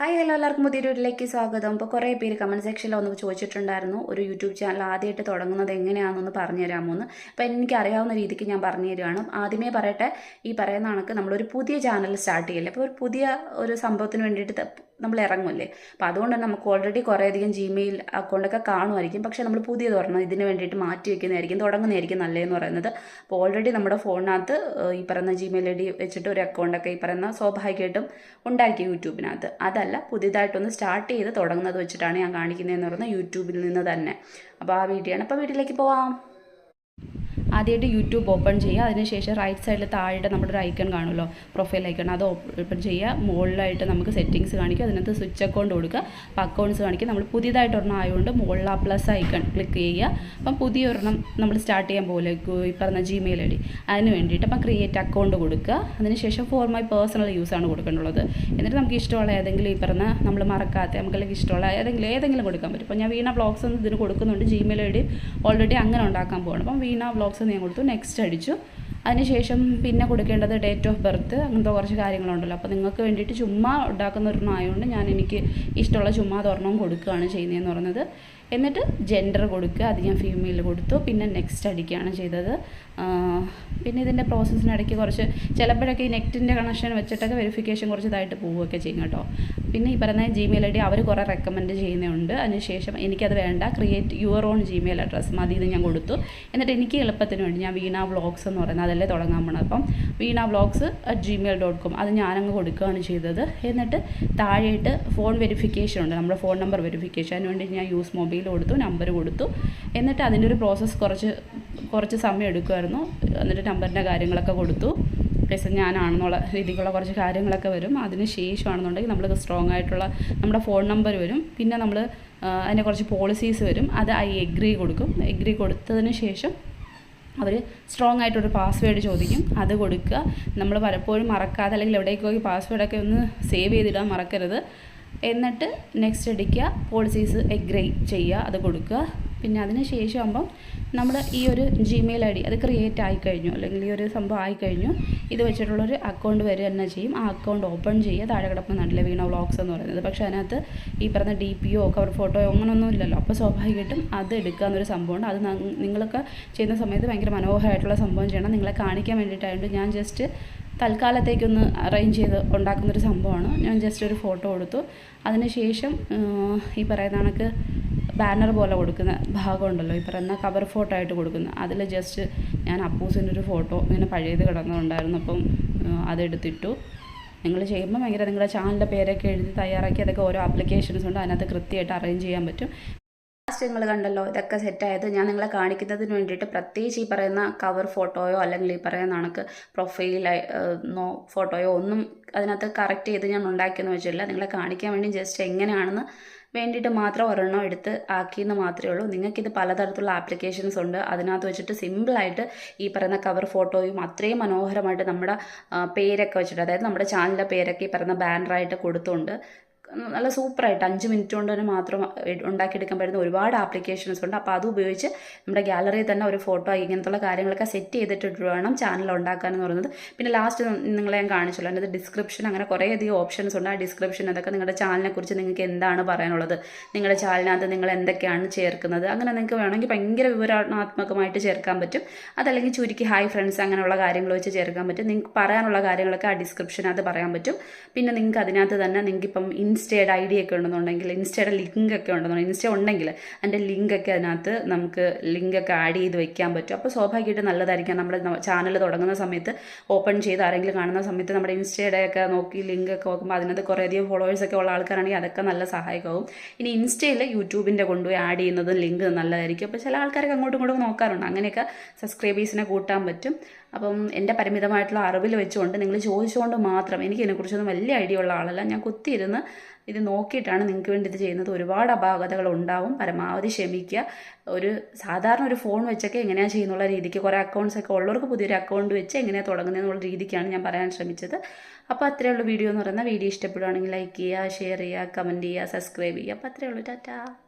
Hi hello എല്ലാവർക്കും പുതിയൊരു വീട്ടിലേക്ക് സ്വാഗതം. ഇപ്പോൾ കുറേ പേര് കമന്റ് സെക്ഷനിൽ ഒന്ന് ചോദിച്ചിട്ടുണ്ടായിരുന്നു ഒരു യൂട്യൂബ് ചാനൽ ആദ്യമായിട്ട് തുടങ്ങുന്നത് എങ്ങനെയാണെന്നൊന്ന് പറഞ്ഞു തരാമോ എന്ന് അപ്പോൾ എനിക്ക് അറിയാവുന്ന രീതിക്ക് ഞാൻ പറഞ്ഞു തരികയാണ് ആദ്യമേ പറയട്ടെ ഈ പറയുന്ന കണക്ക് നമ്മളൊരു പുതിയ ചാനൽ സ്റ്റാർട്ട് ചെയ്യല്ലേ? അപ്പോൾ ഒരു പുതിയ ഒരു സംഭവത്തിന് വേണ്ടിയിട്ട് നമ്മൾ ഇറങ്ങുമല്ലേ അപ്പോൾ അതുകൊണ്ട് തന്നെ നമുക്ക് ഓൾറെഡി കുറേയധികം ജിമെയിൽ അക്കൗണ്ടൊക്കെ കാണുമായിരിക്കും. പക്ഷേ നമ്മൾ പുതിയത് ഒരെണ്ണം ഇതിന് വേണ്ടിയിട്ട് മാറ്റി വെക്കുന്നതായിരിക്കും. തുടങ്ങുന്നതായിരിക്കും നല്ലതെന്ന് പറയുന്നത്. അപ്പോൾ ഓൾറെഡി നമ്മുടെ ഫോണിനകത്ത് ഈ പറയുന്ന ജിമെയിൽ ഐ ഡി വെച്ചിട്ട് ഒരു അക്കൗണ്ടൊക്കെ ഈ പറയുന്ന സ്വാഭാവികമായിട്ടും ഉണ്ടാക്കി യൂട്യൂബിനകത്ത്. അതല്ല പുതിയതായിട്ടൊന്ന് സ്റ്റാർട്ട് ചെയ്ത് തുടങ്ങുന്നത് വെച്ചിട്ടാണ് ഞാൻ കാണിക്കുന്നതെന്ന് പറയുന്നത് യൂട്യൂബിൽ നിന്ന് തന്നെ. അപ്പോൾ ആ വീഡിയോ ആണ്. അപ്പോൾ വീട്ടിലേക്ക് പോവാം. ആദ്യമായിട്ട് യൂട്യൂബ് ഓപ്പൺ ചെയ്യുക. അതിനുശേഷം റൈറ്റ് സൈഡിൽ താഴെ നമ്മുടെ ഒരു ഐക്കൺ കാണുമല്ലോ. പ്രൊഫൈൽ ഐക്കൺ അത് ഓപ്പൺ ചെയ്യുക. മുകളിലായിട്ട് നമുക്ക് സെറ്റിങ്സ് കാണിക്കും അതിനകത്ത് സ്വിച്ച് അക്കൗണ്ട് കൊടുക്കുക. അപ്പോൾ അക്കൗണ്ട്സ് കാണിക്കും നമ്മൾ പുതിയതായിട്ട് ഒരെണ്ണം ആയതുകൊണ്ട് മുകളിൽ പ്ലസ് ഐക്കൺ ക്ലിക്ക് ചെയ്യുക. അപ്പം പുതിയ ഒരെണ്ണം നമ്മൾ സ്റ്റാർട്ട് ചെയ്യാൻ പോലെ. ഈ പറഞ്ഞ ജിമെയിൽ ഐ ഡി അതിന് വേണ്ടിയിട്ട് അപ്പം ക്രിയേറ്റ് അക്കൗണ്ട് കൊടുക്കുക. അതിനുശേഷം ഫോർ മൈ പേഴ്സണൽ യൂസ് ആണ് കൊടുക്കേണ്ടുള്ളത് എന്നിട്ട് നമുക്ക് ഇഷ്ടമുള്ള ഏതെങ്കിലും ഈ പറഞ്ഞ നമ്മൾ മറക്കാത്ത നമുക്ക് അല്ലെങ്കിൽ ഇഷ്ടമുള്ള ഏതെങ്കിലും ഏതെങ്കിലും കൊടുക്കാൻ പറ്റും. അപ്പോൾ ഞാൻ വീണ വ്ളോഗ്സ് ഒന്നും ഇതിന് കൊടുക്കുന്നുണ്ട്. ജിമെയിൽ ഐ ഡി ഓൾറെഡി അങ്ങനെ ഉണ്ടാക്കാൻ പോകണം അപ്പം വീണ വ്ളോഗ്സ് ഞാൻ കൊടുത്തു. നെക്സ്റ്റ് അടിച്ചു. അതിനുശേഷം പിന്നെ കൊടുക്കേണ്ടത് ഡേറ്റ് ഓഫ് ബർത്ത് അങ്ങനത്തെ കുറച്ച് കാര്യങ്ങളുണ്ടല്ലോ. അപ്പോൾ നിങ്ങൾക്ക് വേണ്ടിയിട്ട് ചുമ്മാ ഉണ്ടാക്കുന്ന ഒരെണ്ണം ആയതുകൊണ്ട് ഞാൻ എനിക്ക് ഇഷ്ടമുള്ള ചുമ്മാ തൊരെണ്ണം കൊടുക്കുകയാണ് ചെയ്യുന്നതെന്ന് പറയുന്നത്. എന്നിട്ട് ജെൻഡർ കൊടുക്കുക. അത് ഞാൻ ഫീമെയിൽ കൊടുത്തു. പിന്നെ നെക്സ്റ്റ് അടിക്കുകയാണ് ചെയ്തത്. പിന്നെ ഇതിന്റെ പ്രോസസ്സിനിടയ്ക്ക് കുറച്ച് ചിലപ്പോഴൊക്കെ ഈ നെറ്റിന്റെ കണക്ഷൻ വെച്ചിട്ടൊക്കെ വെരിഫിക്കേഷൻ കുറച്ച് ഇതായിട്ട് പോവുകയൊക്കെ ചെയ്യും കേട്ടോ. പിന്നെ ഈ പറയുന്ന ജിമെയിൽ ഐ ഡി അവർ കുറേ റെക്കമെൻഡ് ചെയ്യുന്നുണ്ട് അതിനുശേഷം എനിക്കത് വേണ്ട. Create your own Gmail address മതി ഇത് ഞാൻ കൊടുത്തു. എന്നിട്ട് എനിക്ക് എളുപ്പത്തിന് വേണ്ടി ഞാൻ വീണ വ്ളോഗ്സ് എന്ന് പറയുന്നത് അതല്ലേ തുടങ്ങാൻ പോണത് അപ്പം Veena vlogs at Gmail dot com അത് ഞാനങ്ങ് കൊടുക്കുകയാണ് ചെയ്തത്. എന്നിട്ട് താഴെയിട്ട് ഫോൺ വെരിഫിക്കേഷൻ ഉണ്ട്. നമ്മുടെ ഫോൺ നമ്പർ വെരിഫിക്കേഷൻ അതിനുവേണ്ടി ഞാൻ യൂസ് മൊബൈൽ കൊടുത്തു നമ്പർ കൊടുത്തു. എന്നിട്ട് അതിന്റെ ഒരു പ്രോസസ്സ് കുറച്ച് കുറച്ച് സമയം എടുക്കുമായിരുന്നു എന്നിട്ട് നമ്പറിന്റെ കാര്യങ്ങളൊക്കെ കൊടുത്തു. പ്ലസ് ഞാനാണെന്നുള്ള രീതിക്കുള്ള കുറച്ച് കാര്യങ്ങളൊക്കെ വരും. അതിന് ശേഷമാണെന്നുണ്ടെങ്കിൽ നമ്മൾ സ്ട്രോങ് ആയിട്ടുള്ള നമ്മുടെ ഫോൺ നമ്പർ വരും. പിന്നെ നമ്മൾ അതിന്റെ കുറച്ച് പോളിസീസ് വരും. അത് ഐ എഗ്രി കൊടുക്കും. എഗ്രി കൊടുത്തതിന് ശേഷം അവർ സ്ട്രോങ് ആയിട്ടൊരു പാസ്വേഡ് ചോദിക്കും. അത് കൊടുക്കുക. നമ്മൾ പലപ്പോഴും മറക്കാതെ അല്ലെങ്കിൽ എവിടേക്ക് പോയി പാസ്വേഡൊക്കെ ഒന്ന് സേവ് ചെയ്തിടാൻ മറക്കരുത്. എന്നിട്ട് നെക്സ്റ്റ് അടിക്കുക പോളിസീസ് എഗ്രൈ ചെയ്യുക അത് കൊടുക്കുക. പിന്നെ അതിന് ശേഷം ആകുമ്പം നമ്മൾ ഈ ഒരു ജിമെയിൽ ഐ ഡി അത് ക്രിയേറ്റ് ആയിക്കഴിഞ്ഞു അല്ലെങ്കിൽ ഈ ഒരു സംഭവം ആയിക്കഴിഞ്ഞു ഇത് വെച്ചിട്ടുള്ളൊരു അക്കൗണ്ട് വരിക തന്നെ ചെയ്യും. ആ അക്കൗണ്ട് ഓപ്പൺ ചെയ്യുക താഴെ കിടപ്പ് നല്ല വീണ വ്ളോഗ്സ് എന്ന് പറയുന്നത്. പക്ഷേ അതിനകത്ത് ഈ പറഞ്ഞ ഡി പി ഒ കവർ ഫോട്ടോയോ അങ്ങനെയൊന്നും ഇല്ലല്ലോ. അപ്പോൾ സ്വാഭാവികമായിട്ടും അത് എടുക്കുക എന്നൊരു സംഭവമുണ്ട്. അത് നിങ്ങളൊക്കെ ചെയ്യുന്ന സമയത്ത് ഭയങ്കര മനോഹരമായിട്ടുള്ള സംഭവം ചെയ്യണം. നിങ്ങളെ കാണിക്കാൻ വേണ്ടിയിട്ടായതുകൊണ്ട് ഞാൻ ജസ്റ്റ് തൽക്കാലത്തേക്കൊന്ന് അറേഞ്ച് ചെയ്ത് ഉണ്ടാക്കുന്നൊരു സംഭവമാണ്. ഞാൻ ജസ്റ്റ് ഒരു ഫോട്ടോ കൊടുത്തു. അതിനുശേഷം ഈ പറയുന്ന കണക്ക് ബാനർ പോലെ കൊടുക്കുന്ന ഭാഗമുണ്ടല്ലോ. ഈ പറയുന്ന കവർ ഫോട്ടോ ആയിട്ട് കൊടുക്കുന്ന. അതിൽ ജസ്റ്റ് ഞാൻ അപ്പൂസിന്റെ ഒരു ഫോട്ടോ ഇങ്ങനെ പഴയത് കിടന്നുണ്ടായിരുന്നു അപ്പം അതെടുത്തിട്ടു. നിങ്ങൾ ചെയ്യുമ്പോൾ ഭയങ്കര നിങ്ങളുടെ ചാനലിന്റെ പേരൊക്കെ എഴുതി തയ്യാറാക്കി അതൊക്കെ ഓരോ ആപ്ലിക്കേഷൻസ് ഉണ്ട്. അതിനകത്ത് കൃത്യമായിട്ട് അറേഞ്ച് ചെയ്യാൻ പറ്റും. ലാസ്റ്റ് നിങ്ങൾ കണ്ടല്ലോ ഇതൊക്കെ സെറ്റായത്. ഞാൻ നിങ്ങളെ കാണിക്കുന്നതിന് വേണ്ടിയിട്ട് പ്രത്യേകിച്ച് ഈ പറയുന്ന കവർ ഫോട്ടോയോ അല്ലെങ്കിൽ ഈ പറയുന്ന കണക്ക് പ്രൊഫൈൽ നോ ഫോട്ടോയോ ഒന്നും അതിനകത്ത് കറക്റ്റ് ചെയ്ത് ഞാൻ ഉണ്ടാക്കിയെന്ന് വെച്ചില്ല നിങ്ങളെ കാണിക്കാൻ വേണ്ടി ജസ്റ്റ് എങ്ങനെയാണെന്ന് വേണ്ടിയിട്ട് മാത്രം ഒരെണ്ണം എടുത്ത് ആക്കിയെന്ന് മാത്രമേ ഉള്ളൂ. നിങ്ങൾക്കിത് പലതരത്തിലുള്ള ആപ്ലിക്കേഷൻസ് ഉണ്ട്. അതിനകത്ത് വെച്ചിട്ട് സിമ്പിളായിട്ട് ഈ പറയുന്ന കവർ ഫോട്ടോയും അത്രയും മനോഹരമായിട്ട് നമ്മുടെ പേരൊക്കെ വെച്ചിട്ട് അതായത് നമ്മുടെ ചാനലിന്റെ പേരൊക്കെ ഈ പറയുന്ന ബാനറായിട്ട് കൊടുത്തുകൊണ്ട് നല്ല സൂപ്പറായിട്ട് അഞ്ച് മിനിറ്റ് കൊണ്ട് തന്നെ മാത്രം ഉണ്ടാക്കിയെടുക്കാൻ പറ്റുന്ന ഒരുപാട് ആപ്ലിക്കേഷൻസ് ഉണ്ട്. അപ്പോൾ അത് ഉപയോഗിച്ച് നമ്മുടെ ഗാലറിയിൽ തന്നെ ഒരു ഫോട്ടോ ഇങ്ങനത്തുള്ള കാര്യങ്ങളൊക്കെ സെറ്റ് ചെയ്തിട്ടിട്ട് വേണം ചാനൽ ഉണ്ടാക്കാൻ എന്ന് പറയുന്നത്. പിന്നെ ലാസ്റ്റ് നിങ്ങളെ ഞാൻ കാണിച്ചല്ലോ അതിന്റെ ഡിസ്ക്രിപ്ഷൻ അങ്ങനെ കുറേയധികം ഓപ്ഷൻസ് ഉണ്ട്. ആ ഡിസ്ക്രിപ്ഷൻ അതൊക്കെ നിങ്ങളുടെ ചാനലിനെക്കുറിച്ച് നിങ്ങൾക്ക് എന്താണ് പറയാനുള്ളത്? നിങ്ങളുടെ ചാനലിനകത്ത് നിങ്ങൾ എന്തൊക്കെയാണ് ചേർക്കുന്നത്? അങ്ങനെ നിങ്ങൾക്ക് വേണമെങ്കിൽ ഭയങ്കര വിവരണാത്മകമായിട്ട് ചേർക്കാൻ പറ്റും. അതല്ലെങ്കിൽ ചുരുക്കി ഹായ് ഫ്രണ്ട്സ് അങ്ങനെയുള്ള കാര്യങ്ങൾ വെച്ച് ചേർക്കാൻ പറ്റും. നിങ്ങൾക്ക് പറയാനുള്ള കാര്യങ്ങളൊക്കെ ആ ഡിസ്ക്രിപ്ഷനകത്ത് പറയാൻ പറ്റും. പിന്നെ നിങ്ങൾക്ക് അതിനകത്ത് തന്നെ നിങ്ങൾക്ക് ഇപ്പം ഇൻസ്റ്റയുടെ ഐ ഡി ഒക്കെ ഉണ്ടെന്നുണ്ടെങ്കിൽ ഇൻസ്റ്റയുടെ ലിങ്ക് ഒക്കെ ഉണ്ടെന്നുണ്ടെങ്കിൽ ഇൻസ്റ്റ ഉണ്ടെങ്കിൽ അതിന്റെ ലിങ്ക് ഒക്കെ അതിനകത്ത് നമുക്ക് ലിങ്ക് ഒക്കെ ആഡ് ചെയ്ത് വെക്കാൻ പറ്റും. അപ്പോൾ സ്വാഭാവികമായിട്ട് നല്ലതായിരിക്കും. നമ്മുടെ ചാനൽ തുടങ്ങുന്ന സമയത്ത് ഓപ്പൺ ചെയ്ത് ആരെങ്കിലും കാണുന്ന സമയത്ത് നമ്മുടെ ഇൻസ്റ്റയുടെ ഒക്കെ നോക്കി ലിങ്ക് ഒക്കെ നോക്കുമ്പോൾ അതിനകത്ത് കുറേയധികം ഫോളോവേഴ്സ് ഒക്കെ ഉള്ള ആൾക്കാരാണെങ്കിൽ അതൊക്കെ നല്ല സഹായകമാവും ഇനി ഇൻസ്റ്റയിൽ യൂട്യൂബിന്റെ കൊണ്ടുപോയി ആഡ് ചെയ്യുന്നത് ലിങ്ക് നല്ലതായിരിക്കും. അപ്പോൾ ചില ആൾക്കാരൊക്കെ അങ്ങോട്ടും ഇങ്ങോട്ടും നോക്കാറുണ്ട്. അങ്ങനെയൊക്കെ സബ്സ്ക്രൈബേഴ്സിനെ കൂട്ടാൻ പറ്റും. അപ്പം എന്റെ പരിമിതമായിട്ടുള്ള അറിവിൽ വെച്ചുകൊണ്ട് നിങ്ങൾ ചോദിച്ചുകൊണ്ട് മാത്രം എനിക്ക് ഇതിനെക്കുറിച്ചൊന്നും വലിയ ഐഡിയ ഉള്ള ആളല്ല. ഞാൻ കുത്തിയിരുന്ന് ഇത് നോക്കിയിട്ടാണ് നിങ്ങൾക്ക് വേണ്ടി ഇത് ചെയ്യുന്നത്. ഒരുപാട് അപാകതകൾ ഉണ്ടാവും. പരമാവധി ക്ഷമിക്കുക. ഒരു സാധാരണ ഒരു ഫോൺ വെച്ചൊക്കെ എങ്ങനെയാണ് ചെയ്യുന്നുള്ള രീതിക്ക് കുറേ അക്കൗണ്ട്സ് ഒക്കെ ഉള്ളവർക്ക് പുതിയൊരു അക്കൗണ്ട് വെച്ച് എങ്ങനെയാണ് തുടങ്ങുന്നതെന്നുള്ള രീതിക്കാണ് ഞാൻ പറയാൻ ശ്രമിച്ചത്. അപ്പോൾ അത്രയേ ഉള്ളൂ വീഡിയോ എന്ന് പറയുന്നത്. വീഡിയോ ഇഷ്ടപ്പെടുകയാണെങ്കിൽ ലൈക്ക് ചെയ്യുക ഷെയർ ചെയ്യുക കമന്റ് ചെയ്യുക സബ്സ്ക്രൈബ് ചെയ്യുക. അപ്പോൾ അത്രയേ ഉള്ളൂ. ടാറ്റാ.